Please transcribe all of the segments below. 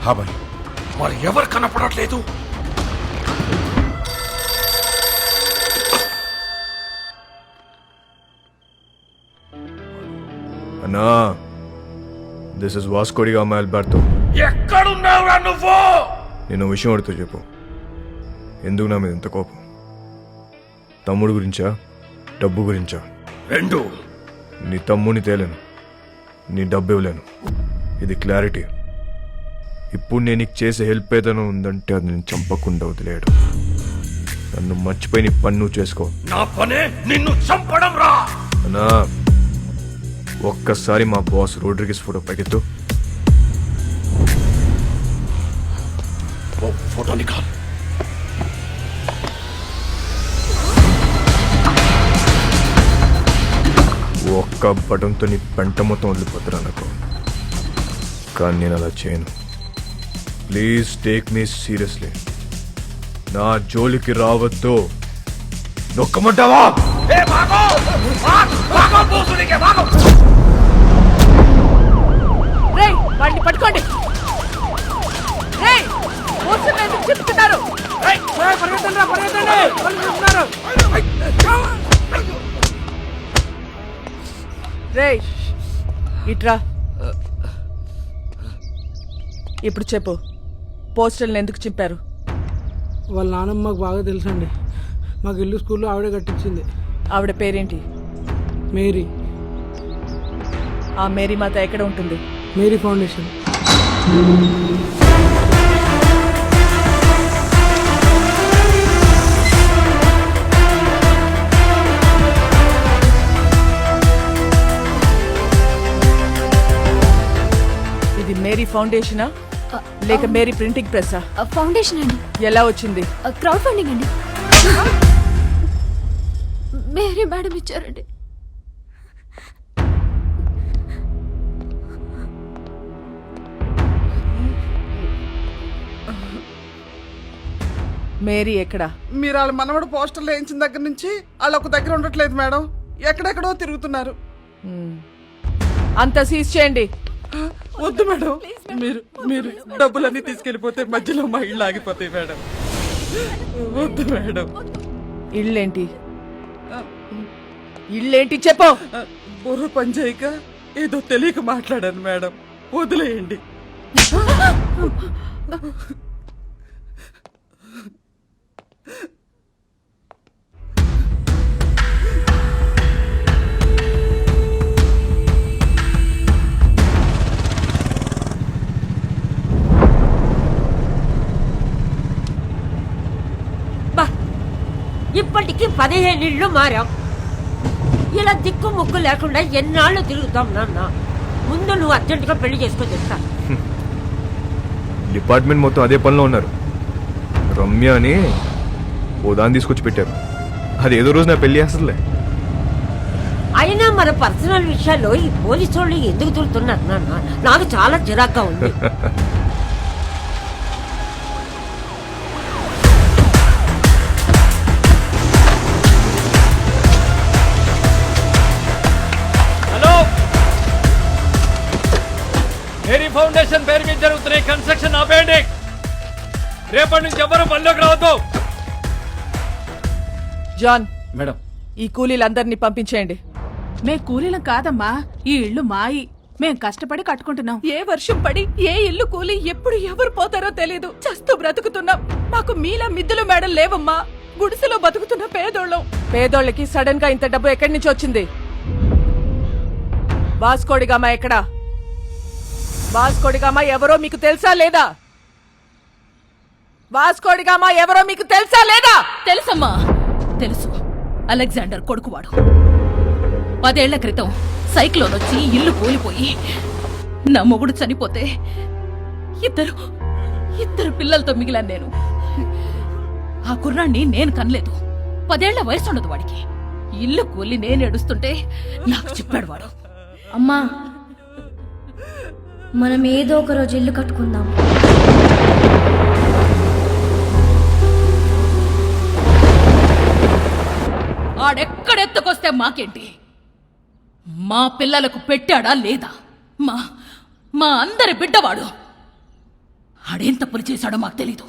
ఇదేనా హా భాయ్ మరి ఎవరు కనపడట్లేదు? అన్నా దిస్ ఇస్ వాస్కోడిగా అమ్మాయి అల్బర్తో ఎక్కడున్నావురా నువ్వు? నేను విషయం అడుగుతూ చెప్పు. ఎందుకు నా మీద ఇంత కోపం? తమ్ముడు గురించా? డబ్బు గురించా? రెండు. నీ తమ్ముని తేలేను. నీ డబ్బు ఇవ్వలేను. ఇది క్లారిటీ ఇప్పుడు నేను నీకు చేసే హెల్ప్ ఏదైనా ఉందంటే అది నేను చంపకుండా వదిలేయడు నన్ను మర్చిపోయి నీ పని నువ్వు చేసుకో. నా పనే నిన్ను చంపడం రా! అన్నా ఒక్కసారి మా బాస్ రోడ్రిగిస్ ఫోటో పైకెత్తు. ఫోటో నికాల్ ఒక్క బటన్తో నీ పెంట మొత్తం వదిలిపోతురా నాకు. కానీ నేను అలా చేయను. ప్లీజ్ టేక్ మీ సీరియస్లీ నా జోలికి రావద్దు. నొక్కమంటావా? రేయ్ వాడిని పట్టుకోండి. రేయ్ కూర్చుని ఎందుకు చెప్తున్నారు రేయ్ ఇట్రా. ఇప్పుడు చెప్పు. పోస్టర్లు ఎందుకు చింపారు? వాళ్ళ నాన్నమ్మ మాకు బాగా తెలుసండి. మాకు ఇల్లు స్కూల్లో ఆవిడే కట్టించింది. ఆవిడ పేరేంటి? మేరీ. ఆ మేరీ మాత ఎక్కడ ఉంటుంది? Mary foundation. ఇది మేరీ ఫౌండేషనా? లేక మేరీ ప్రింటింగ్ ప్రెస్సా? ఫౌండేషన్ అండి. ఎలా వచ్చింది? క్రౌడ్ ఫండింగ్ అండి. మేరీ మేడం ఇచ్చారండి. మేరీ ఎక్కడా? మీరు వాళ్ళ మనవడు పోస్టర్లు వేయించిన దగ్గర నుంచి వాళ్ళు ఒక దగ్గర ఉండట్లేదు మేడం. ఎక్కడెక్కడో తిరుగుతున్నారు. అంతా సీజ్ చేయండి. వద్దు మేడం. మీరు మీరు డబ్బులన్నీ తీసుకెళ్ళిపోతే మధ్యలో మా ఇళ్ళు ఆగిపోతాయి మేడం. వద్దు మేడం. ఇళ్ళేంటి? ఇళ్ళేంటి చెప్పు. బుర్ర పని చేయక ఏదో తెలియక మాట్లాడాను మేడం. వదిలేయండి. పదిహేను ఇళ్ళు మారాం. ఇలా దిక్కు ముక్కు లేకుండా ఎన్నాళ్ళు తిరుగుతాం నాన్న? ముందు నువ్వు అర్జెంటుగా పెళ్ళి చేసుకొని చెప్తా డిపార్ట్మెంట్ మొత్తం అదే పనిలో ఉన్నారు. రమ్య అని ఓ దాన్ని తీసుకొచ్చి పెట్టారు. అది ఏదో రోజు నా పెళ్ళి చేస్తుందిలే. అయినా మన పర్సనల్ విషయాల్లో ఈ పోలీసు వాళ్ళు ఎందుకు తిరుగుతున్నారు నాన్న? నాకు చాలా చిరాగ్గా ఉంది. మేరీ ఫౌండేషన్ పేరు మీద జరుగుతున్న ఈ కన్స్ట్రక్షన్ ఆపేయండి. రేపటి నుంచి ఎవరు పనిలోకి రావద్దు. John madam. ఈ కూలీలందరినీ పంపించేయండి. మే కూలీలం కాదమ్మా. ఈ ఇల్లు మాయి. మేం కష్టపడి కట్టుకుంటున్నాం. ఏ వర్షం పడి ఏ ఇల్లు కూలి ఎప్పుడు ఎవరు పోతారో తెలియదు చస్తూ బ్రతుకుతున్నాం. మాకు మీలా మిద్దులు మేడం లేవమ్మా. గుడిసెలో బతుకుతున్న పేదోళ్ళం. పేదోళ్ళకి సడన్గా ఇంత డబ్బు ఎక్కడి నుంచి వచ్చింది? వాస్కోడిగామా ఎక్కడా? వాస్కోడిగామా ఎవరో మీకు తెలుసా లేదా? వాస్కోడిగామా ఎవరో మీకు తెలుసా లేదా? తెలుసమ్మా. తెలుసు. అలెగ్జాండర్ కొడుకువాడు. పదేళ్ళ క్రితం సైక్లోన్ వచ్చి ఇల్లు కూలిపోయి నా మొగుడు చనిపోతే ఇద్దరు ఇద్దరు పిల్లలతో మిగిలాను నేను. ఆ కుర్రాన్ని నేను కనలేదు. పదేళ్ళ వయసు ఉండదు వాడికి. ఇల్లు కూలి నేను ఏడుస్తుంటే నాకు చెప్పాడు వాడు. అమ్మా మనం ఏదో ఒక రోజు ఇల్లు కట్టుకుందాం. ఆడెక్కడెత్తుకొస్తే మాకేంటి? మా పిల్లలకు పెట్టాడా లేదా? మా మా అందరి బిడ్డవాడు. ఆడేం తప్పులు చేశాడో మాకు తెలీదు.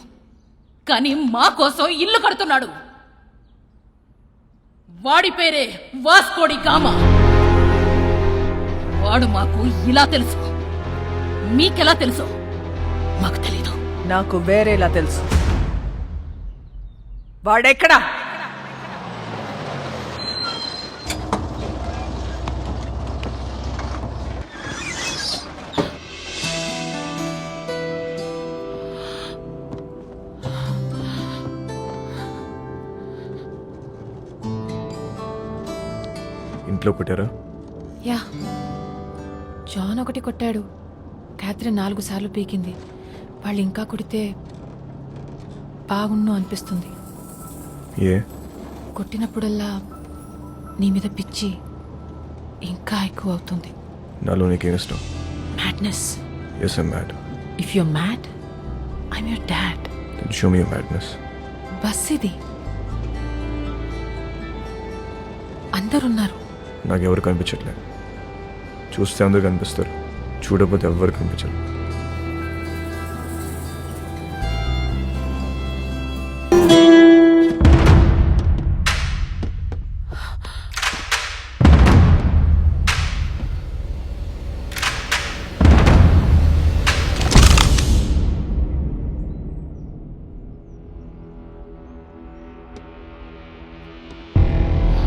కానీ మా కోసం ఇల్లు కడుతున్నాడు. వాడి పేరే వాస్కోడి కామ వాడు మాకు ఇలా తెలుసు. మీకెలా తెలుసు? మాకు తెలీదు. నాకు వేరేలా తెలుసు. వాడెక్కడా? ఇంట్లో కొట్టారా? యా. జాన్ ఒకటి కొట్టాడు. క్యాథరిన్ నాలుగు సార్లు పీకింది. వాళ్ళు ఇంకా కొడితే బాగున్ను అనిపిస్తుంది. ఏ? కొట్టినప్పుడల్లా నీ మీద పిచ్చి ఇంకా ఎక్కువ అవుతుంది. నాలో నీకేం ఇష్టం? Madness yes I mad if you mad I'm your dad show me madness bus ఇది. అందరున్నారు. నాకు ఎవరు కనిపించట్లేదు చూస్తే అందరు కనిపిస్తారు. చూడకపోతే ఎవ్వరు కనిపించరు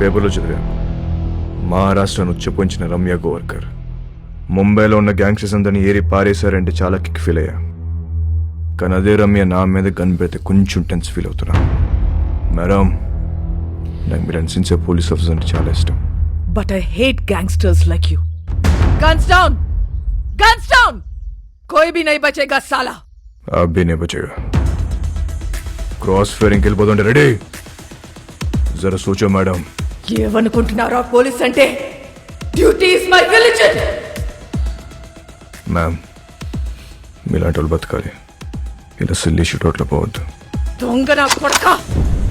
పేపర్లో చదివాను. మహారాష్ట్రను ఉచ్చపోంచిన రమ్య గోవర్కర్. ముంబైలో ఉన్న గ్యాంగ్స్టర్స్ అందరిని ఏరి పారేశారంటే చాలా కిక్ ఫీల్ అయ్యా. కానీ అదే రమ్య నా మీద గన్ పెడితే కొంచెం టెన్స్ ఫీల్ అవుతున్నా. మేడం నాకు మీరు అనిపించే పోలీస్ ఆఫీసర్ అంటే చాలా ఇష్టం. But I hate gangsters like you guns down guns down కోయి బి నై బచేగా సాలా అబ్బి నే బచేగా క్రాస్ ఫైరింగ్కి వెళ్ళిపోతుంటే రెడీ జర మేడం ఏమనుకుంటున్నారా పోలీస్ అంటే duty is my religion ma'am మీలాంటి వాళ్ళు బతకాలి. ఇలా సిల్లీ షూట్అవుట్లో పోవద్దు. దొంగ నా కొడక!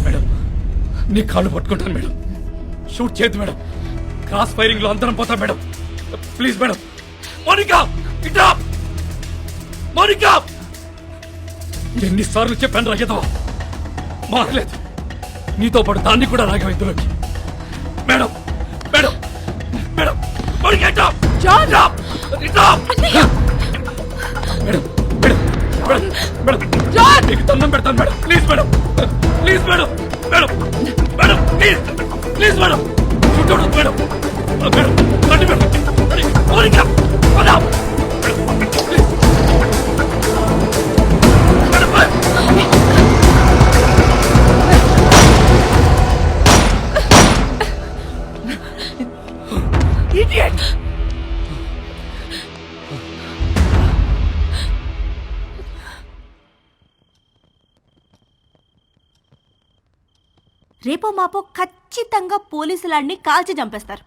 మేడం నీ కాళ్ళు పట్టుకుంటాను మేడం. షూట్ చేయద్దు మేడం. క్రాస్ ఫైరింగ్లో అందరం పోతాం మేడం. Please madam. మోనికా ఇట్రా! మోనికా! ఎన్నిసార్లు చెప్పాను రాగేదవా మారలేదు. నీతో పాటు దాన్ని కూడా రాగం ఇందులోకి మేడం మేడం మేడం మోనికా ఇట్రా! జాన్! దండం పెడతాను madam please madam please madam madam madam please please madam చుట్టూ మేడం మేడం రండి మేడం రేపో మాపో ఖచ్చితంగా పోలీసులాడిని కాల్చి చంపేస్తారు.